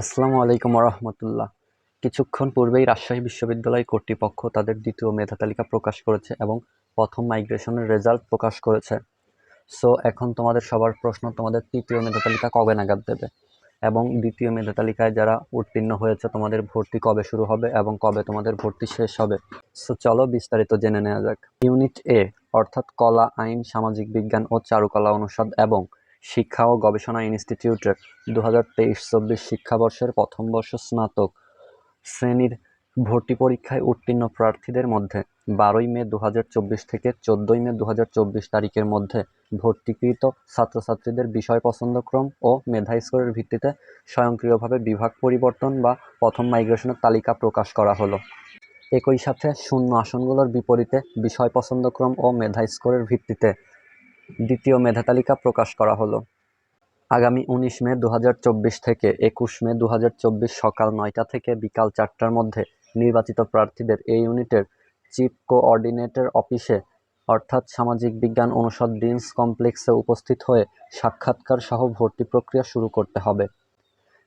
আসসালামু আলাইকুম রহমতুল্লাহ কিছুক্ষণ পূর্বেই রাজশাহী বিশ্ববিদ্যালয় কর্তৃপক্ষ তাদের দ্বিতীয় মেধা তালিকা প্রকাশ করেছে এবং প্রথম মাইগ্রেশনের রেজাল্ট প্রকাশ করেছে। সো, এখন তোমাদের সবার প্রশ্ন, তোমাদের তৃতীয় মেধা তালিকা কবে নাগাদ দেবে? এবং দ্বিতীয় মেধা তালিকায় যারা উত্তীর্ণ হয়েছে, তোমাদের ভর্তি কবে শুরু হবে এবং কবে তোমাদের ভর্তি শেষ হবে? সো, চলো বিস্তারিত জেনে নেওয়া যাক। ইউনিট এ, অর্থাৎ কলা, আইন, সামাজিক বিজ্ঞান ও চারুকলা অনুষদ এবং শিক্ষা ও গবেষণা ইনস্টিটিউটের দু হাজার তেইশ চব্বিশ শিক্ষাবর্ষের প্রথম বর্ষ স্নাতক শ্রেণির ভর্তি পরীক্ষায় উত্তীর্ণ প্রার্থীদের মধ্যে বারোই মে দু হাজার চব্বিশ থেকে চোদ্দোই মে দু হাজার চব্বিশ তারিখের মধ্যে ভর্তিকৃত ছাত্রছাত্রীদের বিষয় পছন্দক্রম ও মেধা স্কোরের ভিত্তিতে স্বয়ংক্রিয়ভাবে বিভাগ পরিবর্তন বা প্রথম মাইগ্রেশনের তালিকা প্রকাশ করা হলো। একই সাথে শূন্য আসনগুলোর বিপরীতে বিষয় পছন্দক্রম ও মেধা স্কোরের ভিত্তিতে দ্বিতীয় মেধা তালিকা প্রকাশ করা হলো। আগামী উনিশ মে দু হাজার চব্বিশ থেকে একুশ মে দু হাজার চব্বিশ সকাল নয়টা থেকে বিকাল চারটার মধ্যে নির্বাচিত প্রার্থীদের এই ইউনিটের চিফ কোঅর্ডিনেটর অফিসে, অর্থাৎ সামাজিক বিজ্ঞান অনুষদ ডিন্স কমপ্লেক্সে উপস্থিত হয়ে সাক্ষাৎকার সহ ভর্তি প্রক্রিয়া শুরু করতে হবে।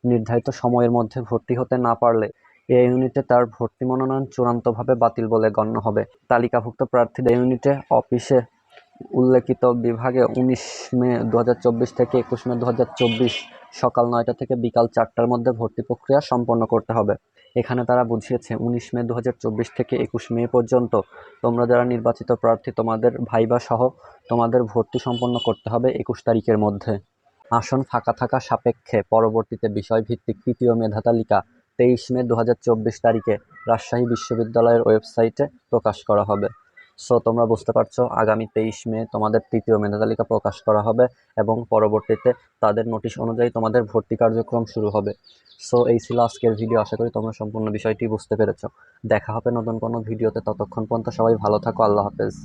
নির্ধারিত সময়ের মধ্যে ভর্তি হতে না পারলে এই ইউনিটে তার ভর্তি মনোনয়ন চূড়ান্তভাবে বাতিল বলে গণ্য হবে। তালিকাভুক্ত প্রার্থীদের ইউনিটে অফিসে উল্লেখিত বিভাগে উনিশ মে দু হাজার চব্বিশ থেকে একুশ মে দু হাজার চব্বিশ সকাল নয়টা থেকে বিকাল চারটার মধ্যে ভর্তি প্রক্রিয়া সম্পন্ন করতে হবে। এখানে তারা বুঝিয়েছে, উনিশ মে দু হাজার চব্বিশ থেকে একুশ মে পর্যন্ত তোমরা যারা নির্বাচিত প্রার্থী, তোমাদের ভাইবা সহ তোমাদের ভর্তি সম্পন্ন করতে হবে একুশ তারিখের মধ্যে। আসন ফাঁকা থাকা সাপেক্ষে পরবর্তীতে বিষয়ভিত্তিক তৃতীয় মেধা তালিকা তেইশ মে দু হাজার চব্বিশ তারিখে রাজশাহী বিশ্ববিদ্যালয়ের ওয়েবসাইটে প্রকাশ করা হবে। সো তোমরা বুঝতে পারছ, আগামী তেইশ মে তোমাদের তৃতীয় মেধা তালিকা প্রকাশ করা হবে এবং পরবর্তীতে তাদের নোটিশ অনুযায়ী তোমাদের ভর্তি কার্যক্রম শুরু হবে। সো এই ছিল আজকের ভিডিও, আশা করি তোমরা সম্পূর্ণ বিষয়টি বুঝতে পেরেছ। দেখা হবে নতুন কোনো ভিডিওতে, ততক্ষণ পর্যন্ত সবাই ভালো থাকো, আল্লাহ হাফেজ।